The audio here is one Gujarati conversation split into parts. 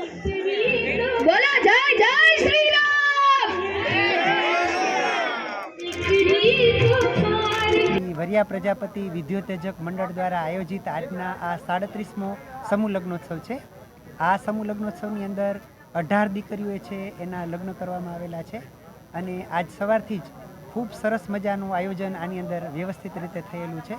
બોલો, જય જય શ્રી વરિયા પ્રજાપતિ વિદ્યોતેજક મંડળ દ્વારા આયોજિત આજના આ સાડત્રીસમો સમૂહ લગ્નોત્સવ છે. આ સમૂહ લગ્નોત્સવની અંદર અઢાર દીકરીઓ છે, એના લગ્ન કરવામાં આવેલા છે અને આજ સવારથી જ ખૂબ સરસ મજાનું આયોજન આની અંદર વ્યવસ્થિત રીતે થયેલું છે.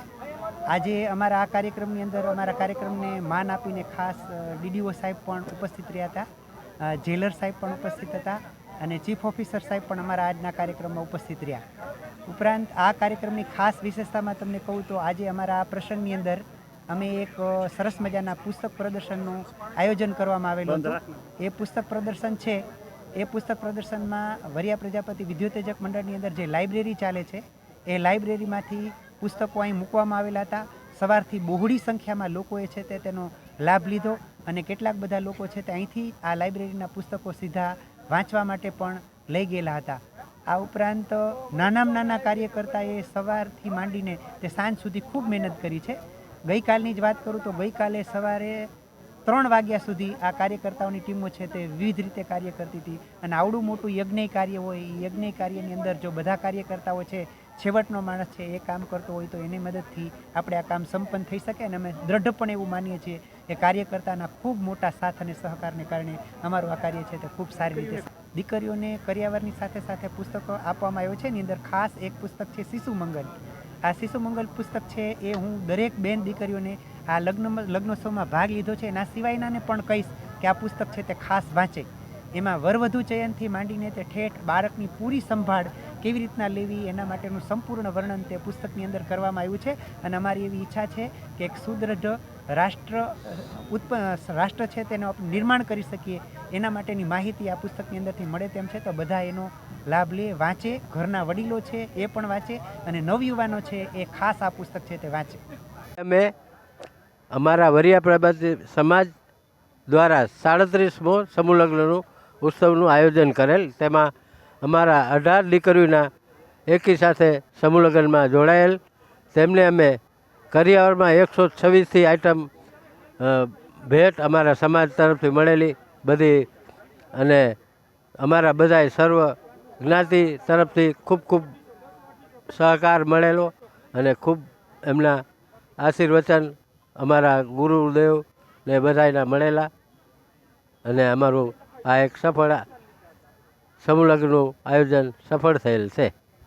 આજે અમારા આ કાર્યક્રમની અંદર અમારા કાર્યક્રમને માન આપીને ખાસ ડીડીઓ સાહેબ પણ ઉપસ્થિત રહ્યા હતા જેલર સાહેબ પણ ઉપસ્થિત હતા અને ચીફ ઓફિસર સાહેબ પણ અમારા આજના કાર્યક્રમમાં ઉપસ્થિત રહ્યા. ઉપરાંત આ કાર્યક્રમની ખાસ વિશેષતામાં તમને કહું તો આજે અમારા આ પ્રસંગની અંદર અમે એક સરસ મજાના પુસ્તક પ્રદર્શનનું આયોજન કરવામાં આવેલું હતું. એ પુસ્તક પ્રદર્શન છે એ પુસ્તક પ્રદર્શનમાં વરિયા પ્રજાપતિ વિદ્યુતેજક મંડળની અંદર જે લાઇબ્રેરી ચાલે છે એ લાઇબ્રેરીમાંથી પુસ્તકો અહીં મૂકવામાં આવેલા હતા. સવારથી બહોળી સંખ્યામાં લોકોએ છે તે તેનો લાભ લીધો અને કેટલાક બધા લોકો છે તે અહીંથી આ લાઇબ્રેરીના પુસ્તકો સીધા વાંચવા માટે પણ લઈ ગયેલા હતા. આ ઉપરાંત નાનામાં નાના કાર્યકર્તાએ સવારથી માંડીને તે સાંજ સુધી ખૂબ મહેનત કરી છે. ગઈકાલની જ વાત કરું તો ગઈકાલે સવારે ત્રણ વાગ્યા સુધી આ કાર્યકર્તાઓની ટીમો છે તે વિવિધ રીતે કાર્ય કરતી હતી. અને આવડું મોટું યજ્ઞ કાર્ય હોય એ યજ્ઞ કાર્યની અંદર જો બધા કાર્યકર્તાઓ છે છેવટનો માણસ છે એ કામ કરતો હોય તો એની મદદથી આપણે આ કામ સંપન્ન થઈ શકે અને અમે દ્રઢપણે એવું માનીએ છીએ કે કાર્યકર્તાના ખૂબ મોટા સાથ અને સહકારને કારણે અમારું આ કાર્ય છે તે ખૂબ સારી રીતે દીકરીઓને કરિયાવરની સાથે સાથે પુસ્તકો આપવામાં આવ્યો છે. એની અંદર ખાસ એક પુસ્તક છે શિશુ મંગલ. આ શિશુ મંગલ પુસ્તક છે એ હું દરેક બેન દીકરીઓને આ લગ્ન લગ્નોત્સવમાં ભાગ લીધો છે. એના સિવાયનાને પણ કહીશ કે આ પુસ્તક છે તે ખાસ વાંચે. એમાં વરવધુ ચયનથી માંડીને તે ઠેઠ બાળકની પૂરી સંભાળ કેવી રીતના લેવી, એના માટેનું સંપૂર્ણ વર્ણન તે પુસ્તકની અંદર કરવામાં આવ્યું છે. અને અમારી એવી ઈચ્છા છે કે એક સુદૃઢ રાષ્ટ્ર, ઉત્પ, રાષ્ટ્ર છે તેનું નિર્માણ કરી શકીએ. એના માટેની માહિતી આ પુસ્તકની અંદરથી મળે તેમ છે. તો બધા એનો લાભ લે, વાંચે. ઘરના વડીલો છે એ પણ વાંચે. અને નવયુવાનો છે એ ખાસ આ પુસ્તક છે તે વાંચે. અમે અમારા વરિયા પ્રભાતી સમાજ દ્વારા સાડત્રીસમો સમૂહ લગ્નનું ઉત્સવનું આયોજન કરેલ. તેમાં અમારા અઢાર દીકરીઓના એકી સાથે સમૂહ લગ્નમાં જોડાયેલ. તેમને અમે કરિયાવરમાં એકસો છવ્વીસથી આઈટમ ભેટ અમારા સમાજ તરફથી મળેલી બધી અને અમારા બધાય સર્વ જ્ઞાતિ તરફથી ખૂબ ખૂબ સહકાર મળેલો અને ખૂબ એમના આશીર્વચન અમારા ગુરુદેવ ને બધાના મળેલા. અને અમારું આ એક સફળ સમૂહ આયોજન સફળ થયેલ છે.